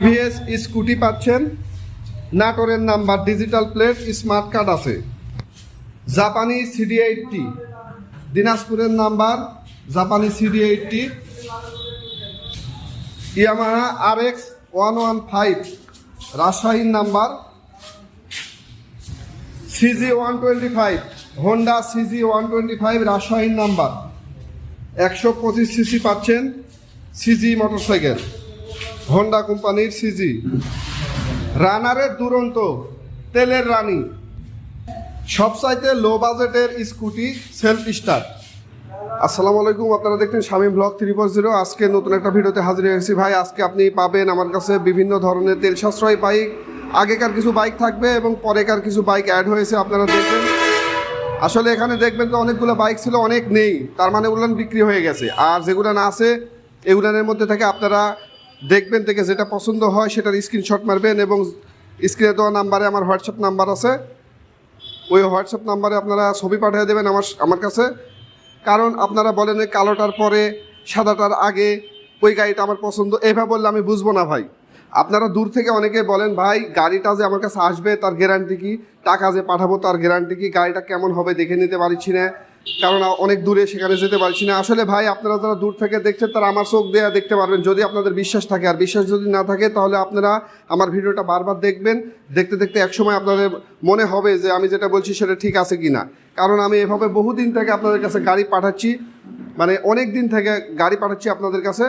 VS scooty পাচ্ছেন। নাটোরের number digital plate, smart card আছে। জাপানি সিডি এইটটি দিনাজপুরের নাম্বার, জাপানি CD eighty Yamaha R X one one five রাজশাহীর number. CG one twenty five Honda CG one twenty five রাজশাহীর number. একশো পঁচিশ সিসি পাচ্ছেন সিজি মোটরসাইকেল হোন্ডা কোম্পানির সিজি রানারের দুরন্ত, তেলের রানী। সবচাইতে লো বাজেটের স্কুটি সেলফ স্টার্ট আসসালামু আলাইকুম, আপনারা দেখছেন স্বামী ব্লগ থ্রি ফোর জিরো আজকে নতুন একটা ভিডিওতে হাজির হয়েছি ভাই, আজকে আপনি পাবেন আমার কাছে বিভিন্ন ধরনের তেল সাশ্রয় বাইক আগেকার কিছু বাইক থাকবে এবং পরেকার কিছু বাইক অ্যাড হয়েছে, আপনারা দেখবেন। আসলে এখানে দেখবেন তো অনেকগুলো বাইক ছিল, অনেক নেই। তার মানে ওগুলো বিক্রি হয়ে গেছে। আর যেগুলো না আছে এগুলানের মধ্যে থেকে আপনারা দেখবেন থেকে যেটা পছন্দ হয় সেটার স্ক্রিনশট মারবেন এবং স্ক্রিনে দেওয়া নাম্বারে আমার হোয়াটসঅ্যাপ নাম্বার আছে। ওই হোয়াটসঅ্যাপ নাম্বারে আপনারা ছবি পাঠিয়ে দেবেন আমার আমার কাছে। কারণ আপনারা বলেন কালোটার পরে সাদাটার আগে ওই গাড়িটা আমার পছন্দ, এভাবে বললে আমি বুঝব না ভাই। আপনারা দূর থেকে অনেকে বলেন, ভাই, গাড়িটা যে আমার কাছে আসবে তার গ্যারান্টি কি? টাকা যে পাঠাবো তার গ্যারান্টি কি? গাড়িটা কেমন হবে দেখে নিতে পারছি না। কারণ অনেক দূরে সেখানে যেতে পারছি না। আসলে ভাই, আপনারা যারা দূর থেকে দেখছেন, তারা আমার চোখ দেওয়া দেখতে পারবেন। যদি আপনাদের বিশ্বাস থাকে, আর বিশ্বাস যদি না থাকে, তাহলে আপনারা আমার ভিডিওটা বারবার দেখবেন। দেখতে দেখতে একসময় আপনাদের মনে হবে যে আমি যেটা বলছি, সেটা ঠিক আছে কি না কারণ আমি এভাবে বহুদিন থেকে আপনাদের কাছে গাড়ি পাঠাচ্ছি। মানে অনেক দিন থেকে গাড়ি পাঠাচ্ছি আপনাদের কাছে।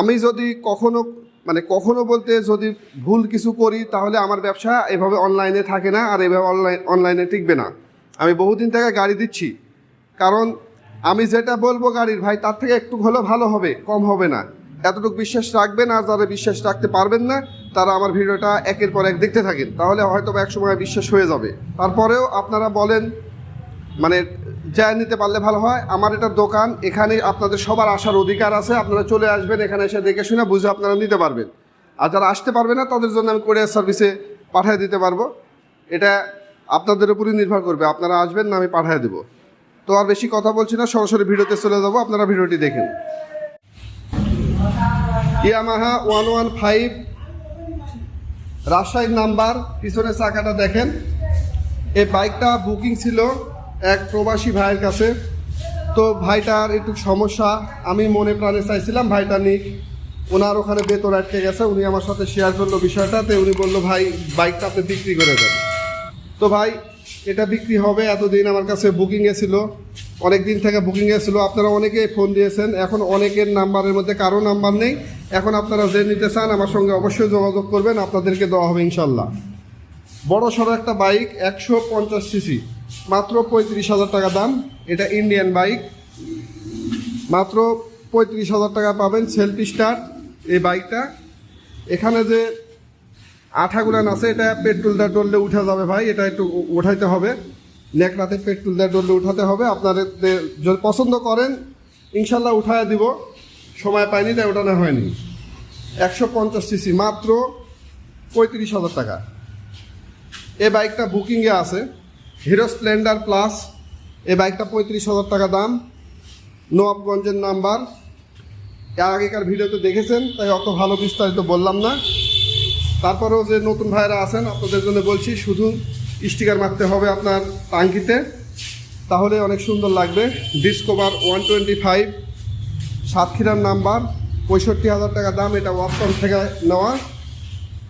আমি যদি কখনো মানে কখনো বলতে যদি ভুল কিছু করি, তাহলে আমার ব্যবসা এভাবে অনলাইনে থাকে না, আর এভাবে অনলাইন অনলাইনে টিকবে না। আমি বহুদিন থেকে গাড়ি দিচ্ছি। কারণ আমি যেটা বলব গাড়ির, ভাই, তার থেকে একটু হলেও ভালো হবে, কম হবে না। এতটুকু বিশ্বাস রাখবেন আর যারা বিশ্বাস রাখতে পারবেন না, তারা আমার ভিডিওটা একের পর এক দেখতে থাকেন। তাহলে হয়তো এক সময় বিশ্বাস হয়ে যাবে। তারপরেও আপনারা বলেন মানে যা নিতে পারলে ভালো হয়। আমার এটা দোকান, এখানে আপনাদের সবার আসার অধিকার আছে। আপনারা চলে আসবেন, এখানে এসে দেখে শুনে বুঝে আপনারা নিতে পারবেন। আর যারা আসতে পারবে না, তাদের জন্য আমি কোরিয়ার সার্ভিসে পাঠিয়ে দিতে পারব। এটা আপনাদের উপরই নির্ভর করবে। আপনারা আসবেন না, আমি পাঠিয়ে দেবো। তো আর বেশি কথা বলছি না, সরাসরি ভিডিওতে চলে যাব, আপনারা ভিডিওটি দেখেন। ইয়ামাহা ওয়ান ওয়ান ফাইভ, রাজশাহীর নাম্বার, পিছনের চাকাটা দেখেন। এই বাইকটা বুকিং ছিল এক প্রবাসী ভাইয়ের কাছে। তো ভাইটার একটু সমস্যা, আমি মনে প্রাণে চাইছিলাম ভাইটা নিক। ওনার ওখানে বেতন আটকে গেছে, উনি আমার সাথে শেয়ার করল বিষয়টা তো উনি বলল, ভাই, বাইকটা আপনি বিক্রি করে দেন। তো ভাই এটা বিক্রি হবে, এতদিন আমার কাছে বুকিংয়ে ছিল। অনেক দিন থেকে বুকিংয়ে ছিল। আপনারা অনেকেই ফোন দিয়েছেন। এখন অনেকের নাম্বারের মধ্যে কারও নাম্বার নেই। এখন আপনারা যে নিতে চান, আমার সঙ্গে অবশ্যই যোগাযোগ করবেন। আপনাদেরকে দেওয়া হবে ইনশাল্লাহ। বড় সড়ো একটা বাইক একশো পঞ্চাশ সিসি মাত্র পঁয়ত্রিশ হাজার টাকা দাম। এটা ইন্ডিয়ান বাইক মাত্র পঁয়ত্রিশ হাজার টাকা পাবেন। সেলফি স্টার্ট এই বাইকটা এখানে যে আঠাগুলান আছে, এটা পেট্রোল দেওয়া ডললে উঠা যাবে ভাই, এটা একটু উঠাইতে হবে। নেকড়াতে পেট্রোল দেওয়া ডললে উঠাতে হবে, আপনাদের যদি পছন্দ করেন, ইনশাল্লাহ উঠায় দিব। সময় পাইনি, তাই ওঠানো হয়নি। একশো পঞ্চাশ সিসি, মাত্র পঁয়ত্রিশ হাজার টাকা। এ বাইকটা বুকিংয়ে আছে, হিরো স্প্লেন্ডার প্লাস। এ বাইকটা পঁয়ত্রিশ হাজার টাকা দাম। নবাবগঞ্জের নাম্বার। আগেকার ভিডিওতে দেখেছেন, তাই অত ভালো বিস্তারিত বললাম না। তারপরেও যে নতুন ভাইরা আছেন, আপনাদের জন্য বলছি, শুধু স্টিকার মারতে হবে আপনার টাঙ্কিতে, তাহলে অনেক সুন্দর লাগবে। ডিসকোভার ওয়ান টোয়েন্টি ফাইভ সাতক্ষীরার নাম্বার, পঁয়ষট্টি হাজার টাকা দাম, এটা ওয়াকশন থেকে নেওয়া।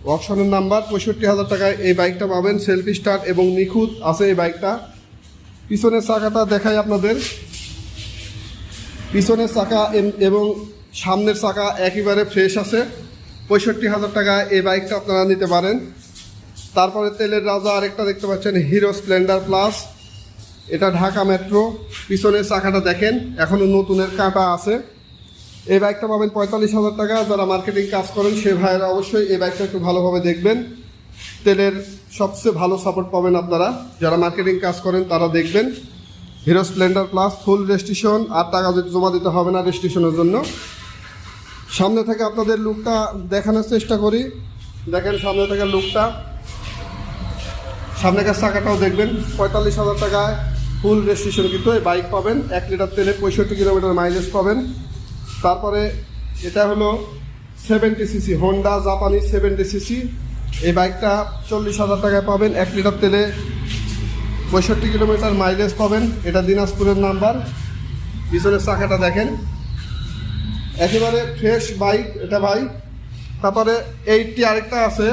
ওয়াকশনের নাম্বার, পঁয়ষট্টি হাজার টাকায় এই বাইকটা পাবেন সেলফি স্টার্ট এবং নিখুঁত আছে এই বাইকটা। পিছনের চাকাটা দেখাই আপনাদের। পিছনের চাকা এবং সামনের চাকা একেবারে ফ্রেশ আছে। পঁয়ষট্টি হাজার টাকায় এই বাইকটা আপনারা নিতে পারেন। তারপরে তেলের রাজা আরেকটা দেখতে পাচ্ছেন হিরো স্প্লেন্ডার প্লাস এটা ঢাকা মেট্রো পিছনের চাকাটা দেখেন এখনও নতুনের কাঁটা আছে। এই বাইকটা পাবেন পঁয়তাল্লিশ হাজার টাকা। যারা মার্কেটিং কাজ করেন, সে ভাইয়েরা অবশ্যই এই বাইকটা একটু ভালোভাবে দেখবেন। তেলের সবচেয়ে ভালো সাপোর্ট পাবেন আপনারা। যারা মার্কেটিং কাজ করেন, তারা দেখবেন। Hero Splendor Plus full registration আর টাকা জমা দিতে হবে না রেজিস্ট্রেশনের জন্য। সামনে থেকে আপনাদের লুকটা দেখানোর চেষ্টা করি। দেখেন সামনে থেকে লুকটা। সামনেকার চাকাটাও দেখবেন, পঁয়তাল্লিশ হাজার টাকায় ফুল রেজিস্ট্রেশন কিন্তু এই বাইক পাবেন। এক লিটার তেলে পঁয়ষট্টি কিলোমিটার মাইলেজ পাবেন। তারপরে এটা হলো সেভেন্টি সিসি হন্ডা জাপানি সেভেন্টি সিসি এই বাইকটা চল্লিশ হাজার টাকায় পাবেন। এক লিটার তেলে পঁয়ষট্টি কিলোমিটার মাইলেজ পাবেন। এটা দিনাজপুরের নাম্বার পিছনের চাকাটা দেখেন। একেবারে ফ্রেশ বাইক এটা বাইক তারপরে এইটটি আরেকটা আছে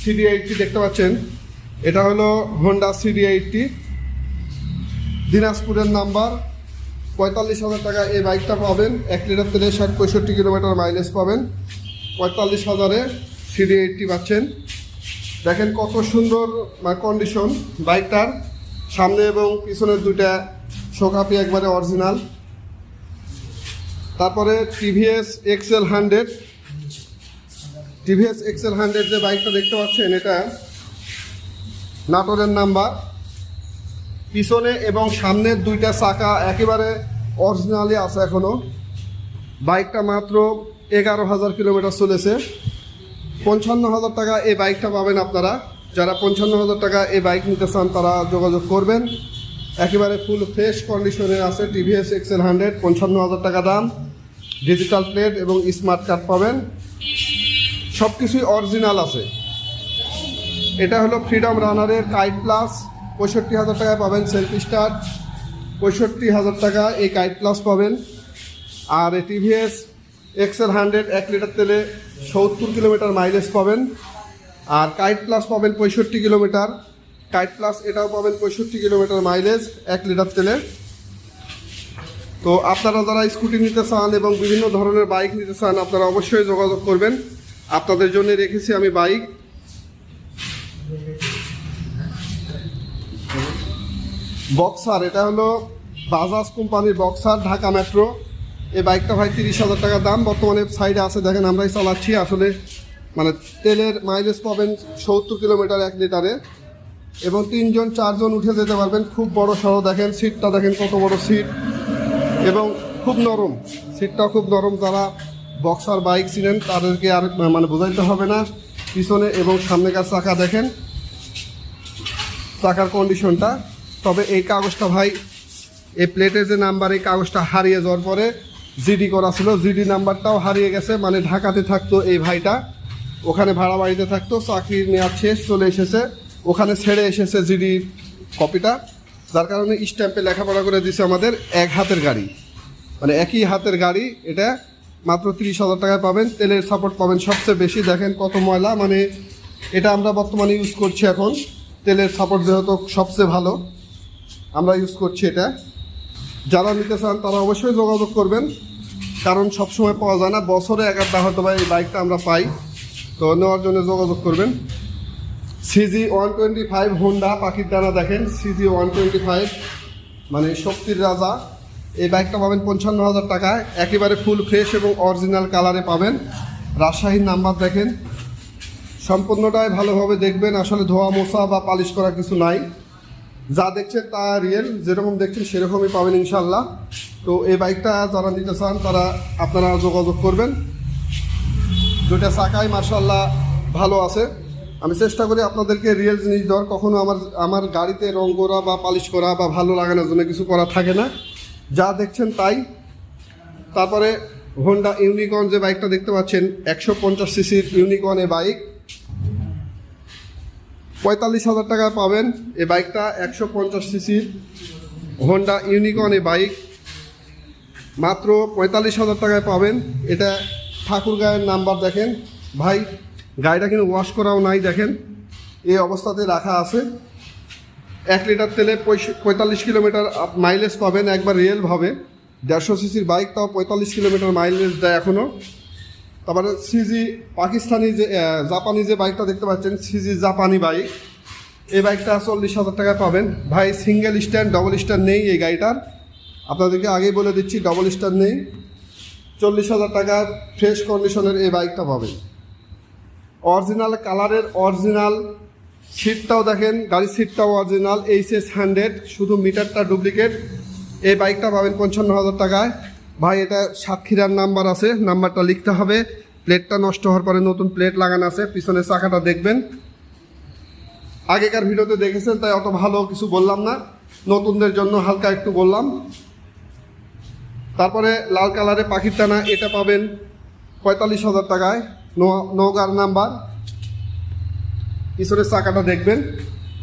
সিডি এইটটি দেখতে পাচ্ছেন। এটা হলো হন্ডা সিডি এইটটি দিনাজপুরের নাম্বার। পঁয়তাল্লিশ হাজার টাকা এই বাইকটা পাবেন। এক লিটার তেলে ষাট পঁয়ষট্টি কিলোমিটার মাইলেজ পাবেন। পঁয়তাল্লিশ হাজারে সিডি এইটটি পাচ্ছেন। দেখেন কত সুন্দর কন্ডিশন বাইকটার সামনে এবং পিছনের দুইটা শোকাপি একবারে অরিজিনাল তারপরে TVS XL hundred TVS XL hundred যে বাইকটা দেখতে পাচ্ছেন, এটা নাটোরের নাম্বার। পিছনে এবং সামনের দুইটা চাকা একেবারে অরিজিনালি আছে এখনও বাইকটা মাত্র এগারো হাজার কিলোমিটার চলেছে। পঞ্চান্ন হাজার টাকা এই বাইকটা পাবেন আপনারা। যারা পঞ্চান্ন হাজার টাকা এই বাইক নিতে চান, তারা যোগাযোগ করবেন। একেবারে ফুল ফ্রেশ কন্ডিশনে আছে টিভিএস এক্সেল হান্ড্রেড পঞ্চান্ন হাজার টাকা দাম। ডিজিটাল প্লেট এবং স্মার্ট কার্ড পাবেন। সব কিছুই অরিজিনাল আছে। এটা হলো ফ্রিডম রানারের কাইট প্লাস পঁয়ষট্টি হাজার টাকায় পাবেন সেলফি স্টার পঁয়ষট্টি হাজার টাকা এই কাইট প্লাস পাবেন। আর টিভিএস এক্সেল হান্ড্রেড এক লিটার তেলে সত্তর কিলোমিটার মাইলেজ পাবেন। আর কাইট প্লাস পাবেন পঁয়ষট্টি কিলোমিটার। কাইট প্লাস এটাও পাবেন পঁয়ষট্টি কিলোমিটার মাইলেজ এক লিটার তেলে। তো আপনারা যারা স্কুটি নিতে চান এবং বিভিন্ন ধরনের বাইক নিতে চান, আপনারা অবশ্যই যোগাযোগ করবেন। আপনাদের জন্য রেখেছি আমি বাইক বক্সার এটা হলো বাজাজ কোম্পানির বক্সার ঢাকা মেট্রো এই বাইকটা ভাই তিরিশ হাজার টাকা দাম। বর্তমানে সাইডে আছে, দেখেন আমরাই চালাচ্ছি। আসলে মানে তেলের মাইলেজ পাবেন সত্তর কিলোমিটার এক লিটারে এবং তিনজন, চারজন উঠে যেতে পারবেন। খুব বড় সহ দেখেন, সিটটা দেখেন কত বড় সিট। এবং খুব নরম, সিটটা খুব নরম। যারা বক্সার বাইক ছিলেন তাদেরকে আর মানে বোঝাইতে হবে না। পিছনে এবং সামনেকার চাকা দেখেন, চাকার কন্ডিশনটা তবে এই কাগজটা ভাই, এই প্লেটের যে নাম্বার এই কাগজটা হারিয়ে যাওয়ার পরে জিডি করা ছিল। জিডি নাম্বারটাও হারিয়ে গেছে মানে ঢাকাতে থাকতো এই ভাইটা। ওখানে ভাড়া বাড়িতে থাকতো, চাকরির নেওয়ার শেষ, চলে এসেছে। ওখানে ছেড়ে এসেছে জিডি কপিটা, যার কারণে স্ট্যাম্পে লেখাপড়া করে দিছে আমাদের এক হাতের গাড়ি। মানে একই হাতের গাড়ি, এটা মাত্র তিরিশ হাজার টাকায় পাবেন, তেলের সাপোর্ট পাবেন। সবচেয়ে বেশি দেখেন কত ময়লা মানে এটা আমরা বর্তমানে ইউজ করছি এখন। তেলের সাপোর্ট যেহেতু সবচেয়ে ভালো, আমরা ইউজ করছি এটা। যারা নিতে চান তারা অবশ্যই যোগাযোগ করবেন, কারণ সবসময় পাওয়া যায় না। বছরে এক আধটা হয়তো বা এই বাইকটা আমরা পাই, তো নেওয়ার জন্য যোগাযোগ করবেন। CG one twenty five Honda পাখির দানা দেখেন সিজি ওয়ান টোয়েন্টি ফাইভ মানে শক্তির রাজা। এই বাইকটা পাবেন পঞ্চান্ন হাজার টাকায়। একেবারে ফুল ফ্রেশ এবং অরিজিনাল কালারে পাবেন। রাজশাহীর নাম্বার দেখেন। সম্পূর্ণটাই ভালোভাবে দেখবেন। আসলে ধোয়া, মোছা বা পালিশ করা কিছু নাই। যা দেখছেন তা রিয়েল যেরকম দেখছেন সেরকমই পাবেন ইনশাল্লাহ তো এই বাইকটা যারা নিতে চান, তারা আপনারা যোগাযোগ করবেন। দুইটা চাকাই মার্শাল্লাহ ভালো আছে। আমি চেষ্টা করি আপনাদেরকে রিয়েল জিনিস দেওয়ার। কখনো আমার আমার গাড়িতে রং করা বা পালিশ করা বা ভালো লাগানোর জন্য কিছু করা থাকে না। যা দেখছেন তাই। তারপরে হোন্ডা ইউনিকর্ন যে বাইকটা দেখতে পাচ্ছেন, একশো পঞ্চাশ সিসির ইউনিকর্ন এ বাইক পঁয়তাল্লিশ হাজার টাকায় পাবেন। এই বাইকটা একশো পঞ্চাশ সিসির হোন্ডা ইউনিকর্ন এ বাইক মাত্র পঁয়তাল্লিশ হাজার টাকায় পাবেন। এটা ঠাকুর গায়ের নাম্বার দেখেন। ভাই গাড়িটা কিন্তু ওয়াশ করাও নাই, দেখেন। এই অবস্থাতে রাখা আছে। এক লিটার তেলে পঁয়তাল্লিশ কিলোমিটার মাইলেজ পাবেন, একবার রিয়েলভাবে দেড়শো সিসির বাইক তাও পঁয়তাল্লিশ কিলোমিটার মাইলেজ দেয় এখনও তারপরে সিজি পাকিস্তানি যে জাপানি যে বাইকটা দেখতে পাচ্ছেন সিজি জাপানি বাইক এই বাইকটা চল্লিশ হাজার টাকা পাবেন। ভাই সিঙ্গেল স্ট্যান্ড ডবল স্ট্যান্ড নেই এই গাড়িটার। আপনাদেরকে আগেই বলে দিচ্ছি ডবল স্ট্যান্ড নেই। চল্লিশ হাজার টাকার ফ্রেশ কন্ডিশনের এই বাইকটা পাবেন। অরিজিনাল কালারের অরিজিনাল সিটটাও দেখেন, গাড়ির সিটটাও অরিজিনাল এইচ এস হান্ড্রেড শুধু মিটারটা ডুপ্লিকেট এই বাইকটা পাবেন পঞ্চান্ন হাজার টাকায়। ভাই, এটা সাতক্ষীরার নাম্বার আছে নাম্বারটা লিখতে হবে। প্লেটটা নষ্ট হওয়ার পরে নতুন প্লেট লাগানো আছে, পিছনের চাকাটা দেখবেন। আগেকার ভিডিওতে দেখেছেন, তাই অত ভালো কিছু বললাম না। নতুনদের জন্য হালকা একটু বললাম। তারপরে লাল কালারে পাখির টানা এটা পাবেন পঁয়তাল্লিশ হাজার টাকায়। নৌকার নাম্বার। পিছনের চাকাটা দেখবেন।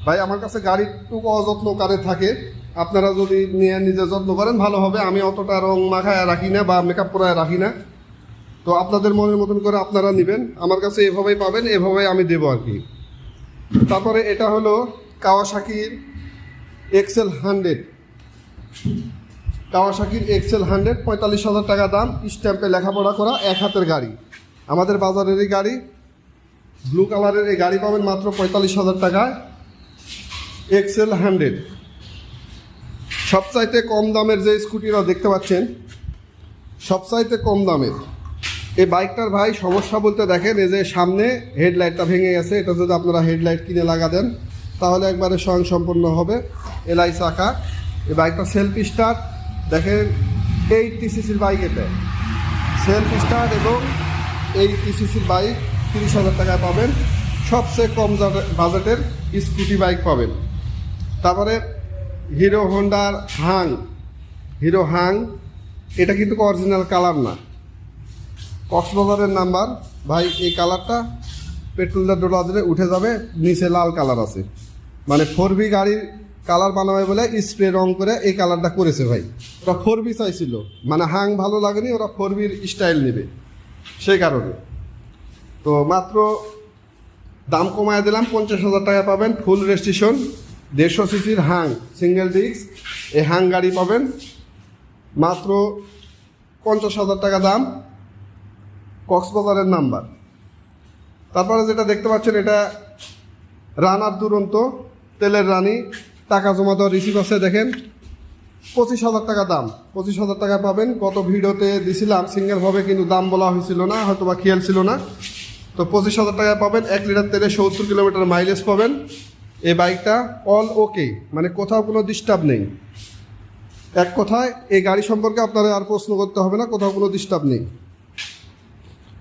ভাই, আমার কাছে গাড়ির টুকু অযত্ন কারে থাকে। আপনারা যদি নিয়ে নিজে যত্ন করেন, ভালো হবে। আমি অতটা রং মাখায় রাখি না বা মেকআপ করায় রাখি না। তো আপনাদের মনের মতন করে আপনারা নেবেন। আমার কাছে এভাবেই পাবেন, এভাবেই আমি দেবো আর কি। তারপরে এটা হলো কাওয়াসাকির এক্সেল হান্ড্রেড। কাওয়াসাকির এক্সেল হান্ড্রেড, পঁয়তাল্লিশ হাজার টাকা দাম। স্ট্যাম্পে লেখাপড়া করা, এক হাতের গাড়ি। আমাদের বাজারের এই গাড়ি ব্লু কালারের এই গাড়ি পাবেন মাত্র পঁয়তাল্লিশ হাজার টাকায়। এক্সেল হান্ড্রেড সবচাইতে কম দামের যে স্কুটিরা দেখতে পাচ্ছেন, সবচাইতে কম দামের। এই বাইকটার ভাই সমস্যা বলতে দেখেন, এই যে সামনে হেডলাইটটা ভেঙে গেছে, এটা যদি আপনারা হেডলাইট কিনে লাগা দেন, তাহলে একবারে স্বয়ং সম্পূর্ণ হবে। এলআই চাকা। এই বাইকটা সেলফ স্টার্ট দেখেন এইটটি সিসির বাইক এটা। সেলফ স্টার্ট এবং এইটটি সিসির বাইক তিরিশ হাজার টাকায় পাবেন। সবচেয়ে কম বাজেটের স্কুটি বাইক পাবেন। তারপরে হিরো হোন্ডার হাং। হিরো হাং, এটা কিন্তু অরিজিনাল কালার না। কক্সবাজারের নাম্বার। ভাই, এই কালারটা পেট্রোলটা ডোলা দিলে উঠে যাবে, নিচে লাল কালার আছে। মানে ফোর বি গাড়ির কালার বানাবে বলে স্প্রে রং করে এই কালারটা করেছে ভাই। ওরা ফোর বি চাইছিল। মানে হাং ভালো লাগেনি, ওরা ফোর বির স্টাইল নেবে। সেই কারণে। তো মাত্র দাম কমায় দিলাম, পঞ্চাশ হাজার টাকা পাবেন ফুল রেজিস্ট্রেশন দেড়শো সিসির হাং সিঙ্গেল ডিস্ক এই হাং গাড়ি পাবেন। মাত্র পঞ্চাশ হাজার টাকা দাম, কক্সবাজারের নাম্বার। তারপরে যেটা দেখতে পাচ্ছেন, এটা রানার দুরন্ত, তেলের রানী, টাকা জমা দেওয়ার রিসিভ আছে, দেখেন। পঁচিশ হাজার টাকা দাম। পঁচিশ হাজার টাকা পাবেন। গত ভিডিওতে দিছিলাম, সিঙ্গেলভাবে কিন্তু দাম বলা হয়েছিল না হয়তো বা খেয়াল ছিল না। তো পঁচিশ হাজার টাকা পাবেন, এক লিটার তেলে সত্তর কিলোমিটার মাইলেজ পাবেন। এই বাইকটা অল ওকে মানে কোথাও কোনো ডিস্টার্ব নেই। এক কথায়, এই গাড়ি সম্পর্কে আপনারা আর প্রশ্ন করতে হবে না, কোথাও কোনো ডিস্টার্ব নেই।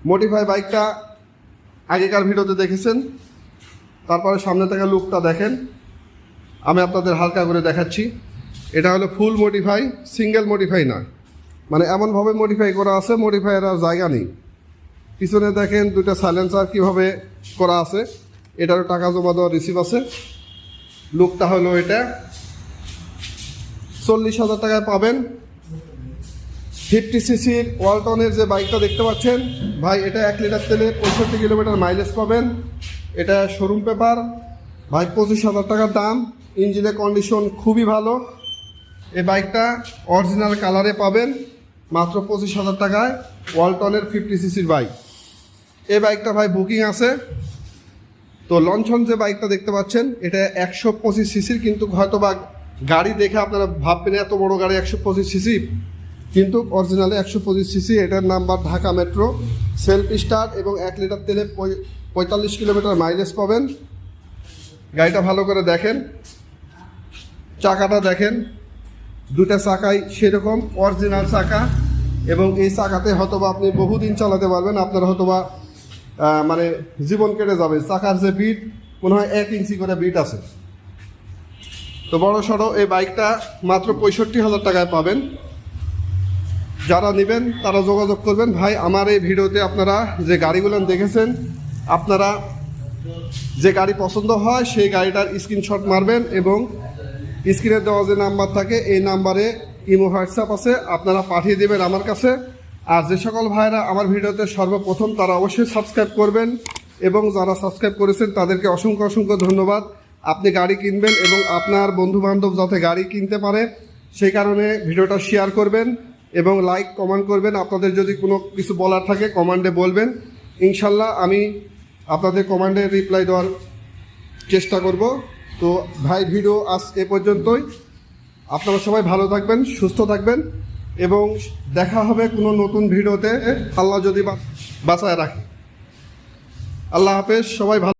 মোটিফাই বাইকটা আগেকার ভিডিওতে দেখেছেন, তারপরে সামনে থেকে লুকটা দেখেন। আমি আপনাদের হালকা করে দেখাচ্ছি। এটা হলো ফুল মডিফাই সিঙ্গেল মডিফাই না মানে এমনভাবে মডিফাই করা আছে মডিফাইয়ের আর জায়গা নেই। পিছনে দেখেন দুইটা সাইলেন্সার কীভাবে করা আছে। এটারও টাকা জমা দেওয়ার রিসিভ আছে। লুকটা হলো এটা। চল্লিশ হাজার টাকায় পাবেন। ফিফটি সিসির ওয়ালটনের যে বাইকটা দেখতে পাচ্ছেন, ভাই, এটা এক লিটার তেলে পঁয়ষট্টি কিলোমিটার মাইলেজ পাবেন। এটা শোরুম পেপার ভাই, পঁচিশ হাজার টাকার দাম। ইঞ্জিনের কন্ডিশন খুবই ভালো। এই বাইকটা অরিজিনাল কালারে পাবেন, মাত্র পঁচিশ হাজার টাকায়, ওয়ালটনের ফিফটি সিসির বাইক। এই বাইকটা ভাই বুকিং আছে। তো লঞ্চন যে বাইকটা দেখতে পাচ্ছেন, এটা একশো পঁচিশ সিসির কিন্তু হয়তো বা গাড়ি দেখে আপনারা ভাববেন, এত বড় গাড়ি একশো পঁচিশ সিসি কিন্তু অরিজিনালে একশো পঁচিশ সিসি এটার number Dhaka metro. Self start এবং এক লিটার তেলে পঁয়তাল্লিশ কিলোমিটার মাইলেজ পাবেন। গাড়িটা ভালো করে দেখেন। চাকাটা দেখেন। দুটা চাকাই সেরকম অরিজিনাল চাকা এবং এই চাকাতে হয়তোবা আপনি বহুদিন চালাতে পারবেন, আপনার হয়তোবা মানে জীবন কেটে যাবে। চাকার যে বিট মনে হয় এক ইঞ্চি করে বিট আছে। তো বড় সড়ো, এই বাইকটা মাত্র পঁয়ষট্টি হাজার টাকায় পাবেন। যারা নেবেন, তারা যোগাযোগ করবেন। ভাই, আমার এই ভিডিওতে আপনারা যে গাড়িগুলো দেখেছেন, আপনারা যে গাড়ি পছন্দ হয়, সেই গাড়িটার স্ক্রিনশট মারবেন এবং স্ক্রিনে দেওয়া যে নাম্বার থাকে, এই নাম্বারে ইমো, হোয়াটসঅ্যাপ আছে, আপনারা পাঠিয়ে দেবেন আমার কাছে। আর যে সকল ভাইরা আমার ভিডিওতে সর্বপ্রথম, তারা অবশ্যই সাবস্ক্রাইব করবেন এবং যারা সাবস্ক্রাইব করেছেন, তাদেরকে অসংখ্য অসংখ্য ধন্যবাদ। আপনি গাড়ি কিনবেন এবং আপনার বন্ধু বান্ধব যাতে গাড়ি কিনতে পারে, সেই কারণে ভিডিওটা শেয়ার করবেন এবং লাইক, কমেন্ট করবেন। আপনাদের যদি কোনো কিছু বলার থাকে কমান্ডে বলবেন। ইনশাল্লাহ আমি আপনাদের কমান্ডে রিপ্লাই দেওয়ার চেষ্টা করব। তো ভাই, ভিডিও আজ এ পর্যন্তই। আপনারা সবাই ভালো থাকবেন, সুস্থ থাকবেন এবং দেখা হবে কোনো নতুন ভিডিওতে। আল্লাহ যদি বাঁচায় রাখে। আল্লাহ হাফেজ, সবাই ভালো